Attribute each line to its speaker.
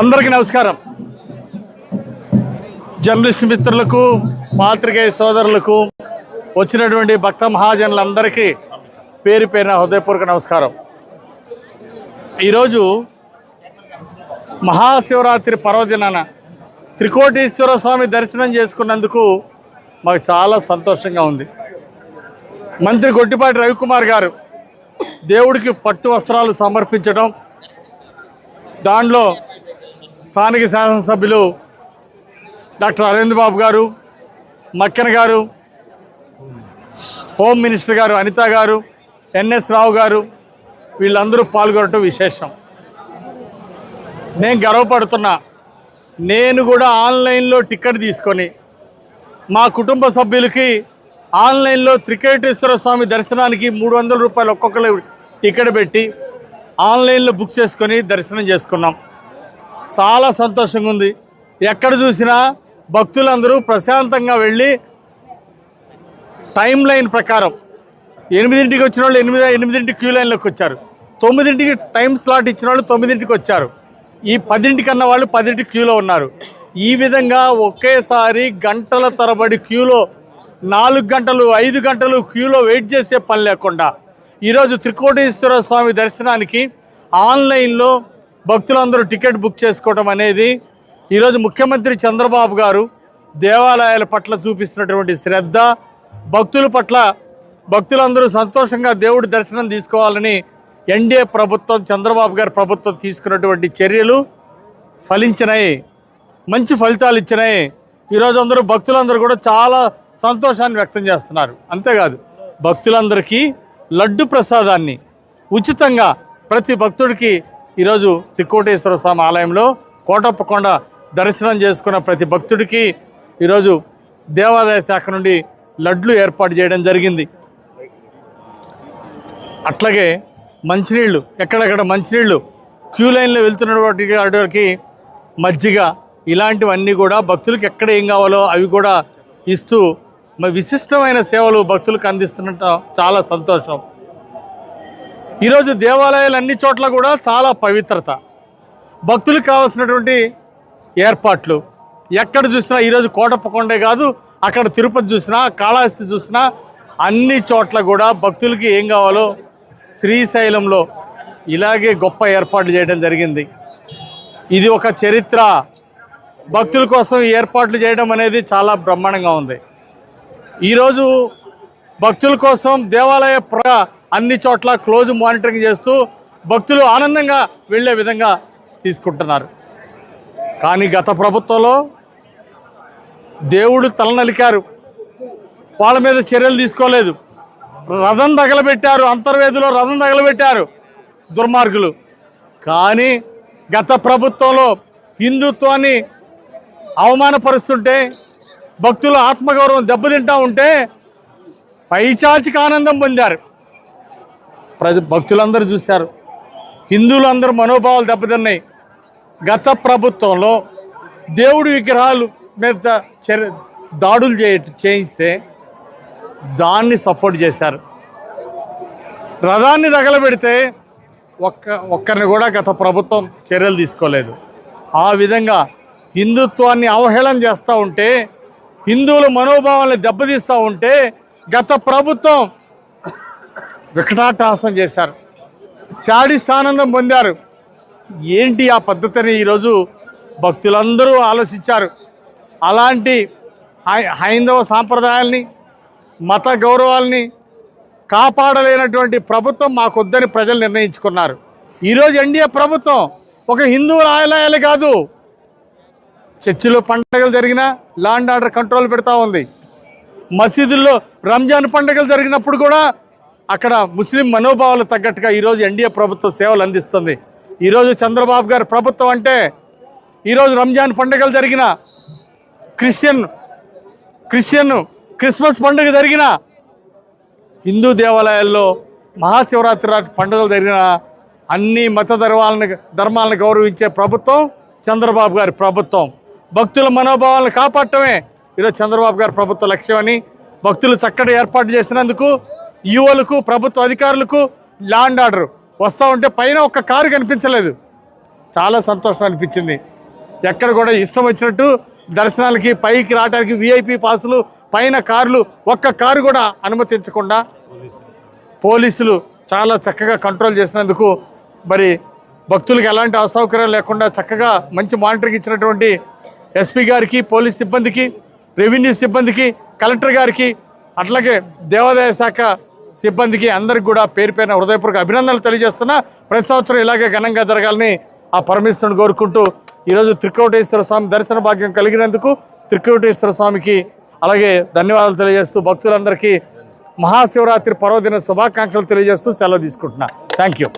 Speaker 1: అందరికీ నమస్కారం. జర్నలిస్ట్ మిత్రులకు పాత్రికేయ సోదరులకు వచ్చినటువంటి భక్త మహాజనులందరికీ పేరు పేరిన హృదయపూర్వక నమస్కారం. ఈరోజు మహాశివరాత్రి పర్వదినాన త్రికోటీశ్వర స్వామి దర్శనం చేసుకున్నందుకు మాకు చాలా సంతోషంగా ఉంది. మంత్రి గొట్టిపాటి రవికుమార్ గారు దేవుడికి పట్టు వస్త్రాలు సమర్పించడం దానిలో స్థానిక శాసనసభ్యులు డాక్టర్ అరవింద్ బాబు గారు మక్కెన గారు హోమ్ మినిస్టర్ గారు అనిత గారు ఎన్ఎస్ రావు గారు వీళ్ళందరూ పాల్గొనటం విశేషం. నేను గర్వపడుతున్నా నేను కూడా ఆన్లైన్లో టికెట్ తీసుకొని మా కుటుంబ సభ్యులకి ఆన్లైన్లో త్రికేటేశ్వర స్వామి దర్శనానికి మూడు వందల రూపాయలు ఒక్కొక్కరు టికెట్ పెట్టి ఆన్లైన్లో బుక్ చేసుకొని దర్శనం చేసుకున్నాం. చాలా సంతోషంగా ఉంది ఎక్కడ చూసినా భక్తులందరూ ప్రశాంతంగా వెళ్ళి టైం లైన్ ప్రకారం ఎనిమిదింటికి వచ్చిన వాళ్ళు ఎనిమిది ఎనిమిదింటికి క్యూ లైన్లోకి వచ్చారు. తొమ్మిదింటికి టైం స్లాట్ ఇచ్చిన వాళ్ళు తొమ్మిదింటికి వచ్చారు. ఈ పదింటికి అన్న వాళ్ళు పదింటికి క్యూలో ఉన్నారు. ఈ విధంగా ఒకేసారి గంటల తరబడి క్యూలో నాలుగు గంటలు ఐదు గంటలు క్యూలో వెయిట్ చేసే పని లేకుండా ఈరోజు త్రికోటేశ్వర స్వామి దర్శనానికి ఆన్లైన్లో భక్తులందరూ టికెట్ బుక్ చేసుకోవడం అనేది ఈరోజు ముఖ్యమంత్రి చంద్రబాబు గారు దేవాలయాల పట్ల చూపిస్తున్నటువంటి శ్రద్ధ భక్తుల పట్ల భక్తులందరూ సంతోషంగా దేవుడి దర్శనం తీసుకోవాలని ఎన్డీఏ ప్రభుత్వం చంద్రబాబు గారి ప్రభుత్వం తీసుకున్నటువంటి చర్యలు ఫలించినాయి. మంచి ఫలితాలు ఇచ్చినాయి. ఈరోజు అందరూ భక్తులందరూ కూడా చాలా సంతోషాన్ని వ్యక్తం చేస్తున్నారు. అంతేకాదు భక్తులందరికీ లడ్డు ప్రసాదాన్ని ఉచితంగా ప్రతి భక్తుడికి ఈరోజు తిక్కోటేశ్వర స్వామి ఆలయంలో కోటప్పకొండ దర్శనం చేసుకున్న ప్రతి భక్తుడికి ఈరోజు దేవాదాయ శాఖ నుండి లడ్లు ఏర్పాటు చేయడం జరిగింది. అట్లాగే మంచినీళ్ళు ఎక్కడెక్కడ మంచినీళ్ళు క్యూ లైన్లో వెళ్తున్నటువంటి వాటికి మజ్జిగ ఇలాంటివన్నీ కూడా భక్తులకు ఎక్కడ ఏం కావాలో అవి కూడా ఇస్తూ విశిష్టమైన సేవలు భక్తులకు అందిస్తున్నట్టు చాలా సంతోషం. ఈరోజు దేవాలయాలు అన్ని చోట్ల కూడా చాలా పవిత్రత. భక్తులకు కావాల్సినటువంటి ఏర్పాట్లు. ఎక్కడ చూసినా ఈరోజు కోటప్పకొండే కాదు అక్కడ తిరుపతి చూసినా కాళహస్తి చూసినా అన్ని చోట్ల కూడా భక్తులకి ఏం కావాలో శ్రీశైలంలో ఇలాగే గొప్ప ఏర్పాట్లు చేయడం జరిగింది. ఇది ఒక చరిత్ర. భక్తుల కోసం ఏర్పాట్లు చేయడం అనేది చాలా బ్రహ్మాండంగా ఉంది. ఈరోజు భక్తుల కోసం దేవాలయ ప్ర అన్ని చోట్ల క్లోజ్ మానిటరింగ్ చేస్తూ భక్తులు ఆనందంగా వెళ్ళే విధంగా తీసుకుంటున్నారు. కానీ గత ప్రభుత్వంలో దేవుడు తలనలికారు. వాళ్ళ మీద చర్యలు తీసుకోలేదు. రథం తగలబెట్టారు. అంతర్వేదిలో రథం తగలబెట్టారు దుర్మార్గులు. కానీ గత ప్రభుత్వంలో హిందుత్వాన్ని అవమానపరుస్తుంటే భక్తుల ఆత్మగౌరవం దెబ్బతింటా ఉంటే పైచాచిక ఆనందం పొందారు. ప్రజ భక్తులందరూ చూశారు. హిందువులందరూ మనోభావాలు దెబ్బతిన్నాయి. గత ప్రభుత్వంలో దేవుడి విగ్రహాలు మీద చర్య దాడులు చేయ చేయిస్తే దాన్ని సపోర్ట్ చేశారు. రథాన్ని తగలబెడితే ఒక్క ఒక్కరిని కూడా గత ప్రభుత్వం చర్యలు తీసుకోలేదు. ఆ విధంగా హిందుత్వాన్ని అవహేళన చేస్తూ ఉంటే హిందువుల మనోభావాలను దెబ్బతీస్తూ ఉంటే గత ప్రభుత్వం వికటాటహాసం చేశారు. శాడిస్ట్ ఆనందం పొందారు. ఏంటి ఆ పద్ధతిని ఈరోజు భక్తులందరూ ఆలోచించారు. అలాంటి హై- హైందవ సాంప్రదాయాల్ని మత గౌరవాల్ని కాపాడలేనటువంటి ప్రభుత్వం మాకొద్దని ప్రజలు నిర్ణయించుకున్నారు. ఈరోజు ఎన్డీఏ ప్రభుత్వం ఒక హిందువుల ఆలయాలే కాదు. చర్చిలో పండగలు జరిగినా లాండ్ ఆర్డర్ కంట్రోల్ పెడతా ఉంది. మసీదుల్లో రంజాన్ పండుగలు జరిగినప్పుడు కూడా అక్కడ ముస్లిం మనోభావాలు తగ్గట్టుగా ఈరోజు ఎన్డీఏ ప్రభుత్వం సేవలు అందిస్తుంది. ఈరోజు చంద్రబాబు గారి ప్రభుత్వం అంటే ఈరోజు రంజాన్ పండుగలు జరిగిన క్రిస్టియన్ క్రిస్టియన్ క్రిస్మస్ పండుగ జరిగిన హిందూ దేవాలయాల్లో మహాశివరాత్రి పండుగలు జరిగిన అన్ని మత ధర్మాలను ధర్మాలను గౌరవించే ప్రభుత్వం చంద్రబాబు గారి ప్రభుత్వం. భక్తుల మనోభావాలను కాపాడటమే ఈరోజు చంద్రబాబు గారి ప్రభుత్వ లక్ష్యమని భక్తులు చక్కటి ఏర్పాటు చేసినందుకు ఈఓలకు ప్రభుత్వ అధికారులకు ల్యాండ్ ఆర్డర్. వస్తూ ఉంటే పైన ఒక్క కారు కనిపించలేదు. చాలా సంతోషం అనిపించింది. ఎక్కడ కూడా ఇష్టం వచ్చినట్టు దర్శనాలకి పైకి రావడానికి విఐపి పాసులు పైన కార్లు ఒక్క కారు కూడా అనుమతించకుండా పోలీసులు చాలా చక్కగా కంట్రోల్ చేసినందుకు మరి భక్తులకు ఎలాంటి అసౌకర్యం లేకుండా చక్కగా మంచి మానిటరింగ్ ఇచ్చినటువంటి ఎస్పీ గారికి పోలీస్ సిబ్బందికి రెవెన్యూ సిబ్బందికి కలెక్టర్ గారికి అట్లాగే దేవాదాయ శాఖ సిబ్బందికి అందరికి కూడా పేరు పేరున హృదయపూర్వక అభినందనలు తెలియజేస్తున్నా. ప్రతి సంవత్సరం ఇలాగే ఘనంగా జరగాలని ఆ పరమేశ్వరుని కోరుకుంటూ ఈరోజు త్రికోటేశ్వర స్వామి దర్శన భాగ్యం కలిగినందుకు త్రికోటేశ్వర స్వామికి అలాగే ధన్యవాదాలు తెలియజేస్తూ భక్తులందరికీ మహాశివరాత్రి పర్వదిన శుభాకాంక్షలు తెలియజేస్తూ సెలవు తీసుకుంటున్నా. Thank you